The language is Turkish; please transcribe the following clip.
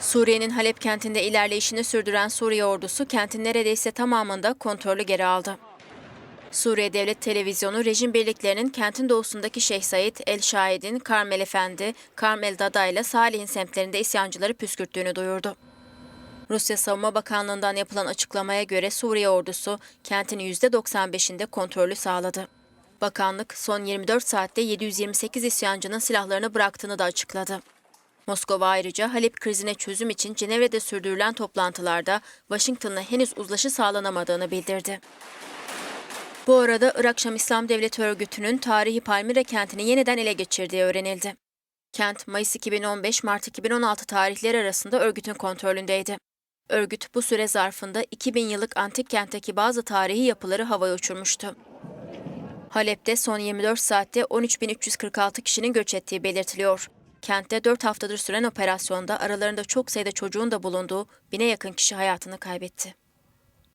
Suriye'nin Halep kentinde ilerleyişini sürdüren Suriye ordusu kentin neredeyse tamamında kontrolü geri aldı. Suriye Devlet Televizyonu rejim birliklerinin kentin doğusundaki Şeyh Said, El Şahid'in, Karmel Efendi, Karmel Dada ile Salih'in semtlerinde isyancıları püskürttüğünü duyurdu. Rusya Savunma Bakanlığı'ndan yapılan açıklamaya göre Suriye ordusu kentin %95'inde kontrolü sağladı. Bakanlık son 24 saatte 728 isyancının silahlarını bıraktığını da açıkladı. Moskova ayrıca Halep krizine çözüm için Cenevre'de sürdürülen toplantılarda Washington'la henüz uzlaşı sağlanamadığını bildirdi. Bu arada Irak Şam İslam Devleti örgütünün tarihi Palmyra kentini yeniden ele geçirdiği öğrenildi. Kent, Mayıs 2015-Mart 2016 tarihleri arasında örgütün kontrolündeydi. Örgüt bu süre zarfında 2000 yıllık antik kentteki bazı tarihi yapıları havaya uçurmuştu. Halep'te son 24 saatte 13.346 kişinin göç ettiği belirtiliyor. Kentte 4 haftadır süren operasyonda aralarında çok sayıda çocuğun da bulunduğu bine yakın kişi hayatını kaybetti.